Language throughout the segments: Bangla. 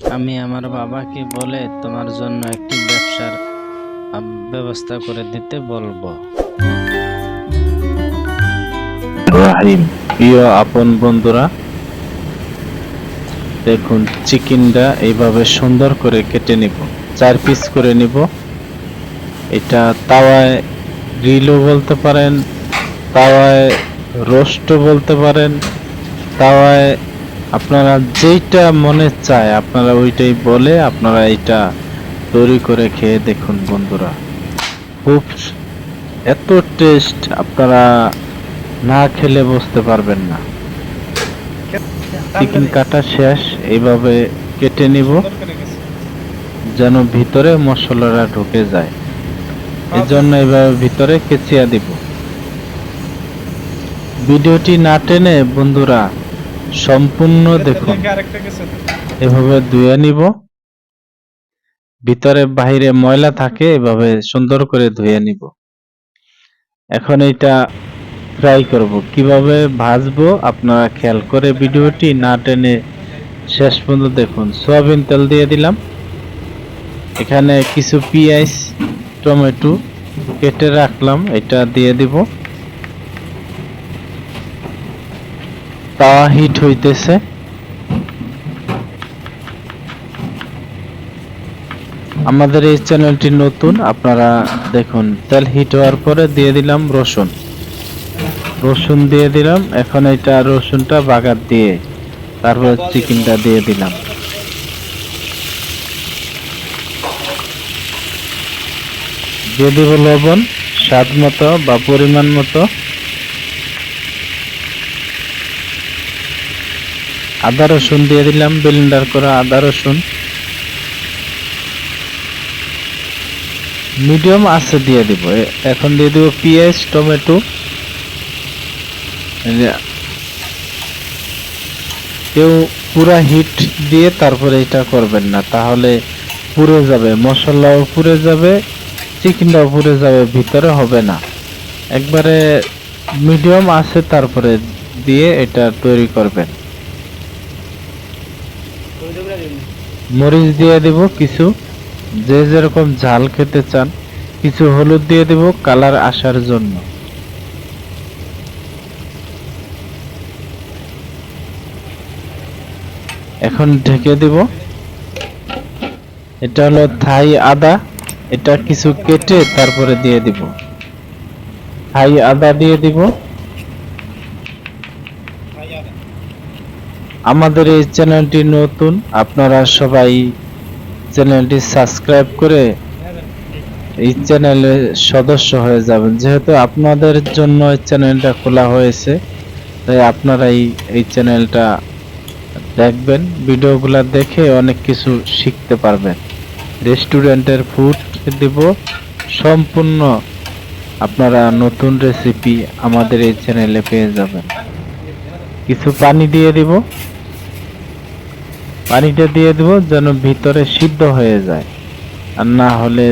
আমি আমার বাবাকে বলে তোমার জন্য একটি ব্যবসার ব্যবস্থা করে দিতে বলব। রাহিম প্রিয় আপন বন্ধুরা, দেখুন, চিকেনটা এইভাবে সুন্দর করে কেটে নিব। চার পিস করে নিব। এটা তাওয়ায় গ্রিলও বলতে পারেন, তাওয়ায় রোস্টও বলতে পারেন, তাওয়ায় আপনারা যেইটা মনে চায়, আপনারা ওইটাই বলে আপনারা এটা তৈরি করে খেয়ে দেখুন বন্ধুরা। খুব এত টেস্ট আপনারা না খেলে বুঝতে পারবেন না। চিকেন কাটা শেষ, এইভাবে কেটে নিব, যেন ভিতরে মশলাটা ঢুকে যায়। এজন্য এইভাবে ভিতরে কেচিয়া দিব। ভিডিওটি না টেনে বন্ধুরা সম্পূর্ণ দেখুন। এভাবে ধুয়ে নিব। ভিতরে বাহিরে ময়লা থাকে এভাবে সুন্দর করে ধুয়ে নিব। এখন এটা ফ্রাই করব। কীভাবে ভাজবো আপনারা খেয়াল করে ভিডিওটি না টেনে শেষ পর্যন্ত দেখুন। সয়াবিন তেল দিয়ে দিলাম। এখানে কিছু পেঁয়াজ টমেটো কেটে রাখলাম। এটা দিয়ে দিব। তাওয়া হিট হইতেছে। আমাদের এই চ্যানেলটি নতুন, আপনারা দেখুন। তেল হিট হওয়ার পরে দিয়ে দিলাম রসুন। রসুন দিয়ে দিলাম, এখন এটা রসুনটা বাগার দিয়ে, তারপর চিকেনটা দিয়ে দিলাম। দিয়ে দিব লবণ, স্বাদ মতো বা পরিমাণ মতো। আদা রসুন দিয়ে দিলাম ব্লেন্ডার করা আদা রসুন। মিডিয়াম আছে দিয়ে দিব। এখন দিয়ে দিব পেঁয়াজ, টমেটো। কেউ পুরা হিট দিয়ে তারপরে এটা করবেন না, তাহলে পুড়ে যাবে, মশলাও পুড়ে যাবে চিকেনটাও পুড়ে যাবে, ভিতরে হবে না। একবারে মিডিয়াম আছে, তারপরে দিয়ে এটা তৈরি করবেন। মরিচ দিয়ে দেব কিছু। যে যেরকম ঝাল খেতে চান, কিছু হলুদ দিয়ে দেব কালার আসার জন্য। এখন ঢেকে দেব। এটা হলো থাই আদা, এটা কিছু কেটে তারপরে দিয়ে দিব। থাই আদা দিয়ে দিব। আমাদের এই চ্যানেলটি নতুন, আপনারা সবাই চ্যানেলটি সাবস্ক্রাইব করে এই চ্যানেলে সদস্য হয়ে যাবেন। যেহেতু আপনাদের জন্য এই চ্যানেলটা খোলা হয়েছে, তাই আপনারাই এই চ্যানেলটা দেখবেন, ভিডিওগুলো দেখে অনেক কিছু শিখতে পারবেন। রেস্টুরেন্টের ফুড দিব, সম্পূর্ণ আপনারা নতুন রেসিপি আমাদের এই চ্যানেলে পেয়ে যাবেন। কিছু পানি দিয়ে দিব। পানিটা দিয়ে দেব যেন ভিতরে সিদ্ধ হয়ে যায়। আর না হলে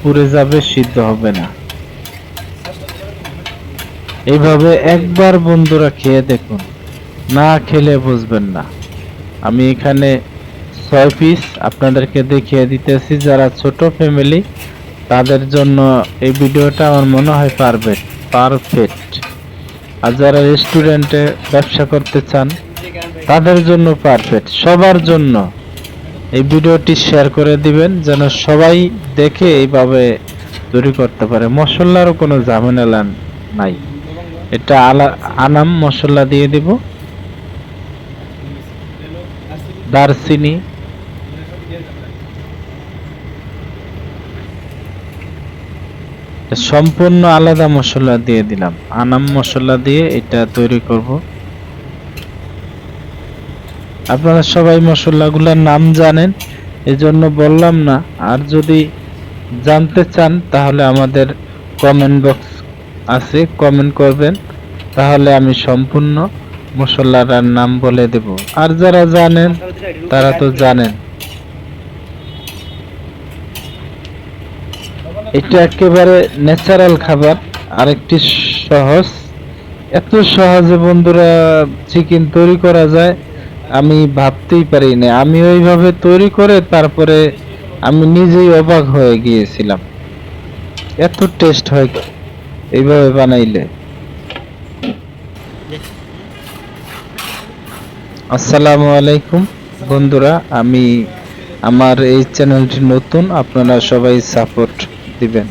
পুড়ে যাবে, সিদ্ধ হবে না। এইভাবে একবার বন্ধুরা খেয়ে দেখুন। না খেলে বুঝবেন না। আমি এখানে ছয় পিস আপনাদেরকে দেখিয়ে দিতেছি, যারা ছোট ফ্যামিলি, তাদের জন্য এই ভিডিওটা আমার মনে হয় পারফেক্ট পারফেক্ট। আর যারা রেস্টুরেন্টে ব্যবসা করতে চান তাদের জন্য পারফেক্ট সবার জন্য। এই ভিডিওটি শেয়ার করে দিবেন, যেন সবাই দেখে এইভাবে তৈরি করতে পারে। মশলারও কোনো ঝামেলা নাই। এটা আনাম মশলা দিয়ে দিব। দারচিনি। সম্পূর্ণ আলাদা মশলা দিয়ে দিলাম। আনাম মশলা দিয়ে এটা তৈরি করব। আপনারা সবাই মশলাগুলোর নাম জানেন, এজন্য বললাম না। আর যদি জানতে চান, তাহলে আমাদের কমেন্ট বক্স আছে কমেন্ট করবেন। তাহলে আমি সম্পূর্ণ মশলার নাম বলে দেব। আর যারা জানেন, তারা তো জানেন। এটা একেবারে ন্যাচারাল খাবার, আরেকটি সহজ। এত সহজে বন্ধুরা চিকেন তৈরি করা যায় আমি ভাবতেই পারি না আমি ওইভাবে তৈরি করে তারপরে আমি নিজেই অবাক হয়ে গিয়েছিলাম। এত টেস্ট হয় এইভাবে বানাইলে। আসসালামু আলাইকুম বন্ধুরা, আমি আমার এই চ্যানেলটি নতুন, আপনারা সবাই সাপোর্ট দিবেন।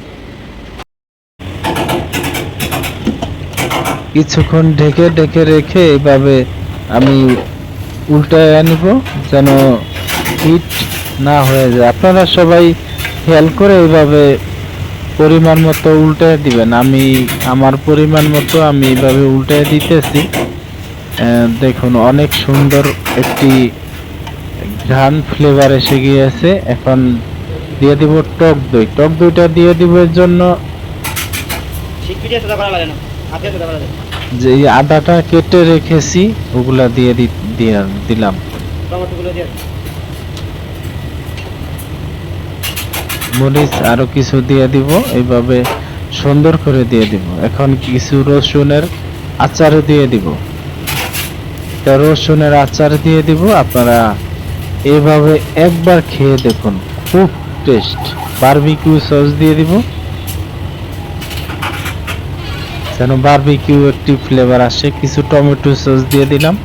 কিছুক্ষণ ঢেকে ঢেকে রেখে এভাবে আমি উল্টায় আনব, যেন হিট না হয়ে যায়। আপনারা সবাই খেয়াল করে এইভাবে পরিমাণ মতো উল্টায় দিবেন। আমি, আমার পরিমাণ মতো আমি এইভাবে উল্টায় দিতেছি। দেখুন, অনেক সুন্দর একটি ঘ্রাণ ফ্লেভার এসে গিয়েছে। এখন দিয়ে দিব টক দই। টক দইটা দিয়ে দিব এর জন্য যে এই আদাটা কেটে রেখেছি ওগুলা দিয়ে দিলাম। মরিচ আরও কিছু দিয়ে দিব এইভাবে সুন্দর করে দিয়ে দিব। এখন কিছু রসুনের আচার দিয়ে দিব। তা রসুনের আচার দিয়ে দিব আপনারা এভাবে একবার খেয়ে দেখুন। খুব টেস্ট। বারবিকিউ সস দিয়ে দিব। যেন বারবিকিউ একটি ফ্লেভার আসে। কিছু টমেটো সস দিয়ে দিলাম।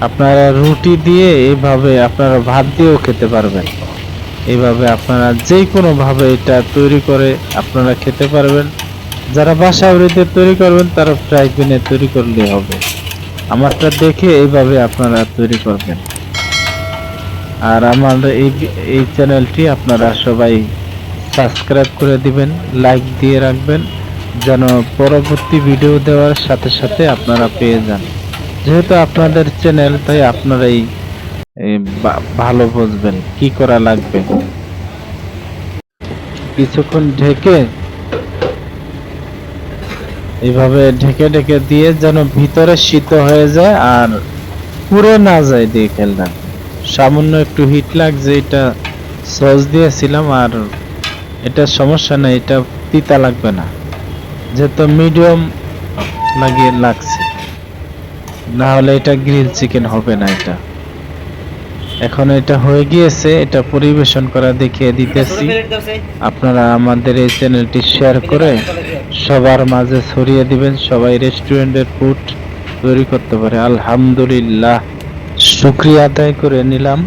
আপনারা রুটি দিয়ে এইভাবে আপনারা ভাত দিয়েও খেতে পারবেন। এইভাবে আপনারা যে কোনো ভাবে এটা তৈরি করে আপনারা খেতে পারবেন। যারা বাসা বাড়িতে তৈরি করবেন, তারা ফ্রাই প্যানে তৈরি করলে হবে। আমারটা দেখে এইভাবে আপনারা তৈরি করবেন। আর আমার এই এই চ্যানেলটি আপনারা সবাই সাবস্ক্রাইব করে দিবেন লাইক দিয়ে রাখবেন। যেন পরবর্তী ভিডিও দেওয়ার সাথে সাথে আপনারা পেয়ে যান। যেহেতু আপনাদের চ্যানেল তাই আপনারাই ভালো বুঝবেন কি করা লাগবে। কিছুক্ষণ ঢেকে এইভাবে ঢেকে ঢেকে দিয়ে যেন ভিতরে শীত হয়ে যায় আর পুড়ে না যায় দিয়ে খেললাম সামান্য একটু হিট লাগছে এটা সস দিয়েছিলাম আর এটা সমস্যা নেই, এটা তিতা লাগবে না। যেহেতু মিডিয়াম লাগিয়ে লাগছে, না হলে এটা গ্রিল চিকেন হবে না এটা। এখন এটা হয়ে গিয়েছে, এটা পরিবেশন করা, দেখিয়ে দিতেছি। আপনারা আমাদের এই চ্যানেলটি শেয়ার করে সবার মাঝে ছড়িয়ে দিবেন, সবাই রেস্টুরেন্টের ফুড তৈরি করতে পারে। আলহামদুলিল্লাহ। শুক্রিয়া আদায় করে নিলাম।